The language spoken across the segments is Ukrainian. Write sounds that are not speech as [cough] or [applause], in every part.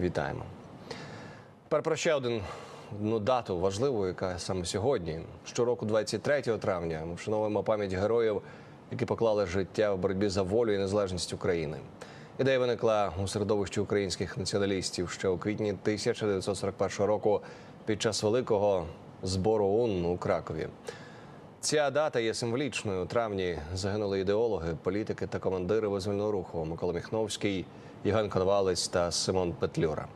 Вітаємо. Тепер про ще один ну, дату важливу, яка саме сьогодні. Щороку, 23 травня, ми вшановуємо пам'ять героїв, які поклали життя в боротьбі за волю і незалежність України. Ідея виникла у середовищі українських націоналістів ще у квітні 1941 року під час великого збору ОУН у Кракові. Ця дата є символічною. У травні загинули ідеологи, політики та командири визвольного руху Микола Міхновський, Євген Коновалець та Симон Петлюра.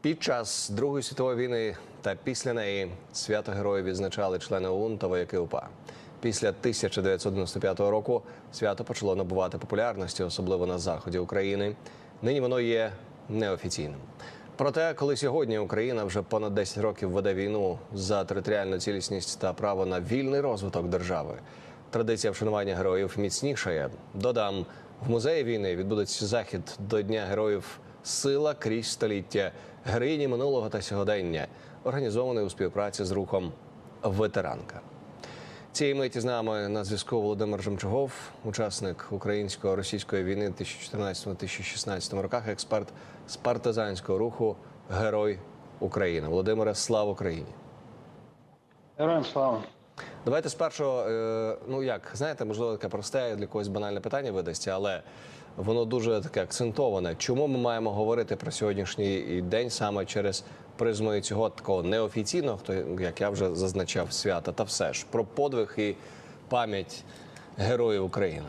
Під час Другої світової війни та після неї свято героїв відзначали члени ОУН та вояки УПА. Після 1995 року свято почало набувати популярності, особливо на заході України. Нині воно є неофіційним. Проте, коли сьогодні Україна вже понад 10 років веде війну за територіальну цілісність та право на вільний розвиток держави, традиція вшанування героїв міцнішає. Додам, в музеї війни відбудеться захід до Дня героїв Сила крізь століття, героїні минулого та сьогодення, організований у співпраці з рухом Ветеранка. Цієї миті з нами на зв'язку Володимир Жемчугов, учасник українсько-російської війни 2014-2016 роках, експерт з партизанського руху Герой України. Володимире, слава Україні! Героям слава. Давайте спершу, е, ну як знаєте, можливо, таке просте для когось банальне питання видасться, але воно дуже таке акцентоване. Чому ми маємо говорити про сьогоднішній день саме через призму цього такого неофіційного, хто як я вже зазначав, свята, та все ж про подвиг і пам'ять героїв України?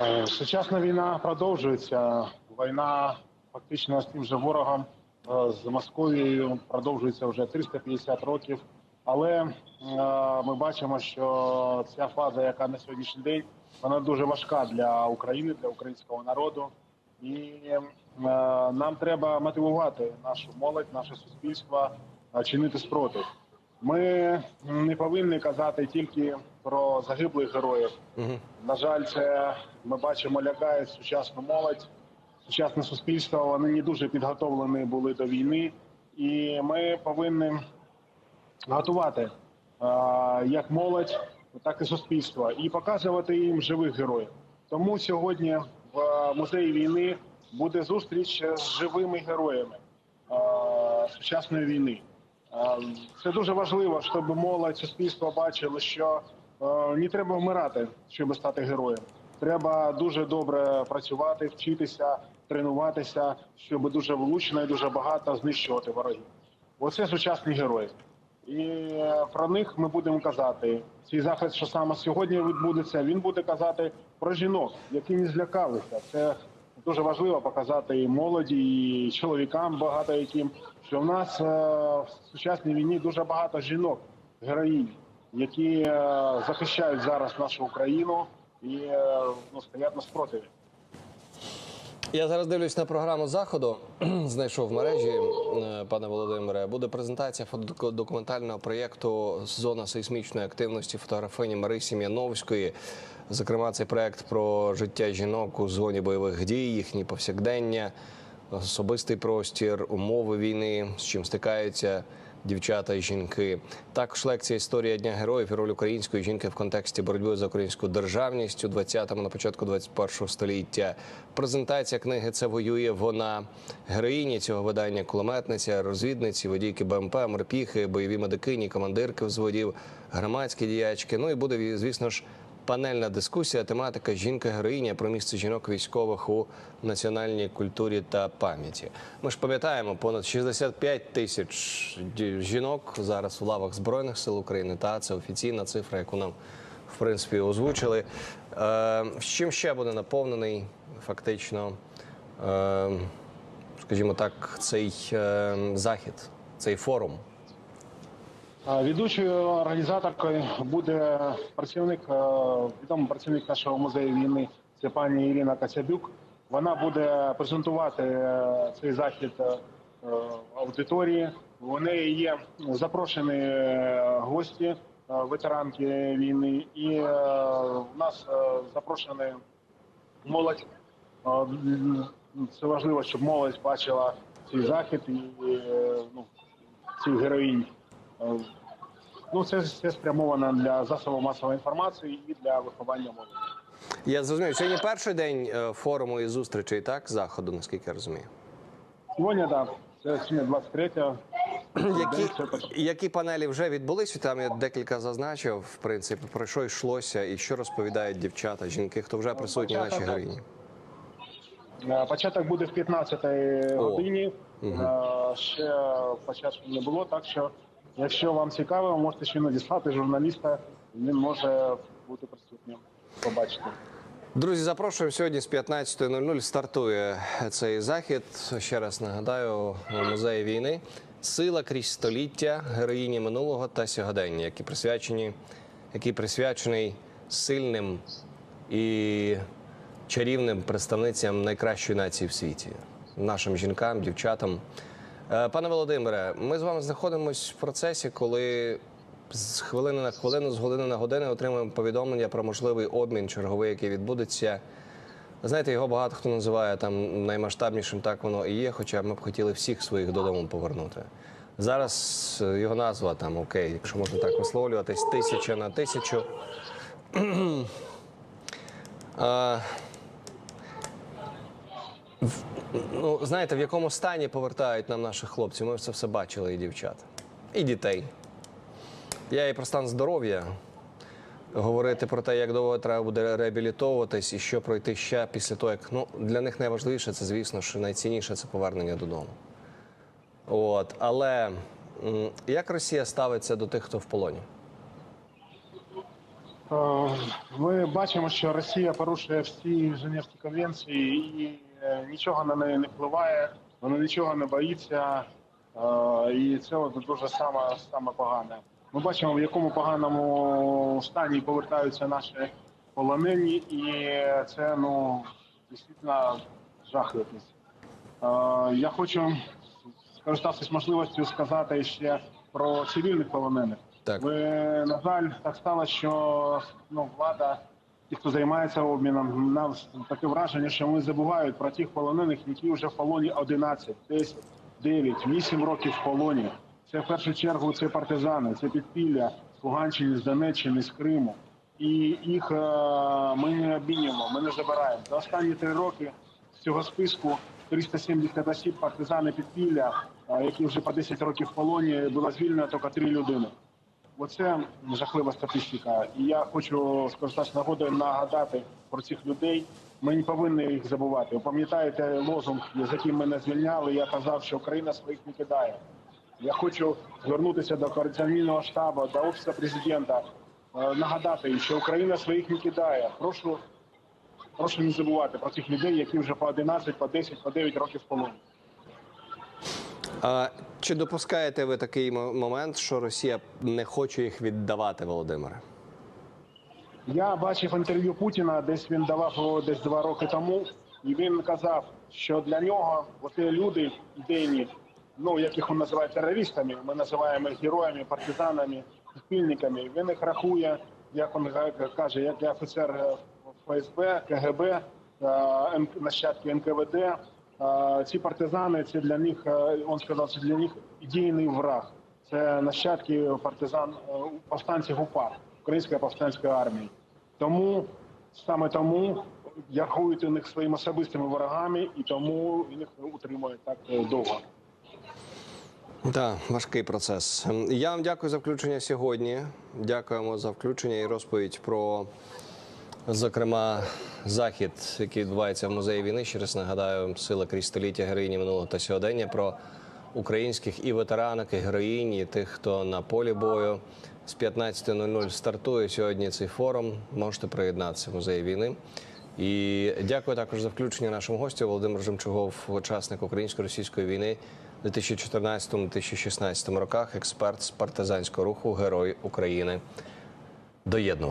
Е, Сучасна війна продовжується. Війна фактично з тим же ворогом з Московією продовжується вже 350 років. Але е, ми бачимо, що ця фаза, яка на сьогоднішній день, вона дуже важка для України, для українського народу. І е, нам треба мотивувати нашу молодь, наше суспільство е, чинити спротив. Ми не повинні казати тільки про загиблих героїв. На жаль, це ми бачимо, лякає сучасну молодь, сучасне суспільство. Вони не дуже підготовлені були до війни, і ми повинні готувати е, як молодь, так і суспільство, і показувати їм живих героїв. Тому сьогодні в музеї війни буде зустріч з живими героями е, сучасної війни. Е, Це дуже важливо, щоб молодь суспільство бачило, що е, не треба вмирати, щоб стати героєм. Треба дуже добре працювати, вчитися, тренуватися, щоб дуже влучно і дуже багато знищувати ворогів. Оце сучасні герої. І е, про них ми будемо казати. Цей захист, що саме сьогодні відбудеться, він буде казати про жінок, які не злякалися. Це дуже важливо показати і молоді, і чоловікам багато яким, що в нас е, в сучасній війні дуже багато жінок, героїнь, які е, захищають зараз нашу Україну і ну, стоять на спротиві. Я зараз дивлюсь на програму заходу. [clears throat] Знайшов в мережі, е, пане Володимире. Буде презентація фотодокументального проєкту Зона сейсмічної активності фотографині Марисі Мяновської. Зокрема, цей проєкт про життя жінок у зоні бойових дій, їхні повсякдення, особистий простір, умови війни, з чим стикаються дівчата і жінки. Також лекція історія дня героїв і роль української жінки в контексті боротьби за українську державність у 20-му, на початку 21-го століття. Презентація книги це воює вона. Героїні цього видання кулеметниця, розвідниці, водійки БМП, морпіхи, бойові медикині, командирки взводів, громадські діячки. Ну і буде, звісно ж. Панельна дискусія, тематика жінка-героїня про місце жінок військових у національній культурі та пам'яті. Ми ж пам'ятаємо, понад 65 тисяч жінок зараз у лавах збройних сил України. Та це офіційна цифра, яку нам в принципі озвучили. Е, з чим ще буде наповнений фактично, е, скажімо так, цей е, захід, цей форум. Ведучою організаторкою буде працівник, е, відомий працівник нашого музею війни. Це пані Ірина Кацябюк. Вона буде презентувати е, цей захід е, аудиторії. У неї є запрошені е, гості, е, ветеранки війни, і е, у нас е, запрошені молодь. Е, Це важливо, щоб молодь бачила цей захід і е, ну, цих героїнь. Ну, це все спрямовано для засобів масової інформації і для виховання молоді. Я зрозумів, сьогодні перший день е, форуму і зустрічей, так, заходу, наскільки я розумію. Сьогодні, да, це сьогодні 23 Які, які панелі вже відбулися? Там я декілька зазначив. В принципі, про що йшлося і що розповідають дівчата, жінки, хто вже присутні в нашій початок. Е, Початок буде в 15 годині. Е, Ще початку не було, так що, якщо вам цікаво, можете ще надіслати журналіста, він може бути присутнім. Побачите. Друзі, запрошуємо сьогодні з 15.00 стартує цей захід. Ще раз нагадаю, музеї війни. Сила крізь століття, героїні минулого та сьогодення, які присвячені, який присвячений сильним і чарівним представницям найкращої нації в світі, нашим жінкам, дівчатам. Е, Пане Володимире, ми з вами знаходимося в процесі, коли з хвилини на хвилину, з години на годину отримуємо повідомлення про можливий обмін черговий, який відбудеться. Знаєте, його багато хто називає там наймасштабнішим, так воно і є, хоча ми б хотіли всіх своїх додому повернути. Зараз е, його назва там окей, якщо можна так висловлюватись, тисяча на тисячу. А, [clears throat] в- ну, знаєте, в якому стані повертають нам наших хлопців, ми це все бачили і дівчат, і дітей. Я і про стан здоров'я. Говорити про те, як довго треба буде реабілітовуватись і що пройти ще після того, як ну для них найважливіше це, звісно, що найцінніше це повернення додому. От, але як Росія ставиться до тих, хто в полоні? Е, Ми бачимо, що Росія порушує всі Женевські конвенції і нічого на неї не впливає, вона нічого не боїться, е, і це от дуже саме, саме погане. Ми бачимо, в якому поганому стані повертаються наші полонені, і це ну дійсно жахливість. Е, Я хочу скористатися можливістю сказати ще про цивільних полонених. Так. Ви, на жаль, так стало, що ну, влада, ті, хто займається обміном, нам таке враження, що вони забувають про тих полонених, які вже в полоні 11, 10, 9, 8 років в полоні. Це в першу чергу це партизани, це підпілля з Луганщини, з Донеччини, з Криму. І їх е, ми не обмінюємо, ми не забираємо. За останні три роки з цього списку 370 осіб, партизани підпілля, е, які вже по 10 років в полоні, було звільнено тільки три людини. Оце жахлива статистика. І я хочу скористатися нагодою нагадати про цих людей. Ми не повинні їх забувати. Ви пам'ятаєте лозунг, з яким мене звільняли? Я казав, що Україна своїх не кидає. Я хочу звернутися до координаційного штабу, до офісу президента, е, нагадати їм, що Україна своїх не кидає. Прошу, прошу не забувати про цих людей, які вже по 11, по 10, по 9 років в полоні. Чи допускаєте ви такий момент, що Росія не хоче їх віддавати, Володимире? Я бачив інтерв'ю Путіна, десь він давав його десь два роки тому, і він казав, що для нього оті люди ідейні, ну яких він називає терористами, ми називаємо героями, партизанами, спільниками. Він їх рахує, як він каже, як офіцер е, ФСБ, КГБ, е, нащадки НКВД. Е, Ці партизани це для них, е, він сказав, це для них ідейний враг. Це нащадки партизан е, повстанців УПА, Української повстанської армії. Тому саме тому рахують у них своїми особистими ворогами, і тому їх утримують так е, довго. Так, важкий процес. Ем, Я вам дякую за включення сьогодні. Дякуємо за включення і розповідь про, зокрема, захід, який відбувається в музеї війни. Ще раз нагадаю, сила крізь століття героїні минулого та сьогодення про українських і ветеранок, і героїнь, і тих, хто на полі бою. З 15.00 стартує сьогодні цей форум. Можете приєднатися в музеї війни. І дякую також за включення нашому гостю Володимир Жемчугов, учасник українсько-російської війни у 2014-2016 роках, експерт з партизанського руху, герой України. Доєднував.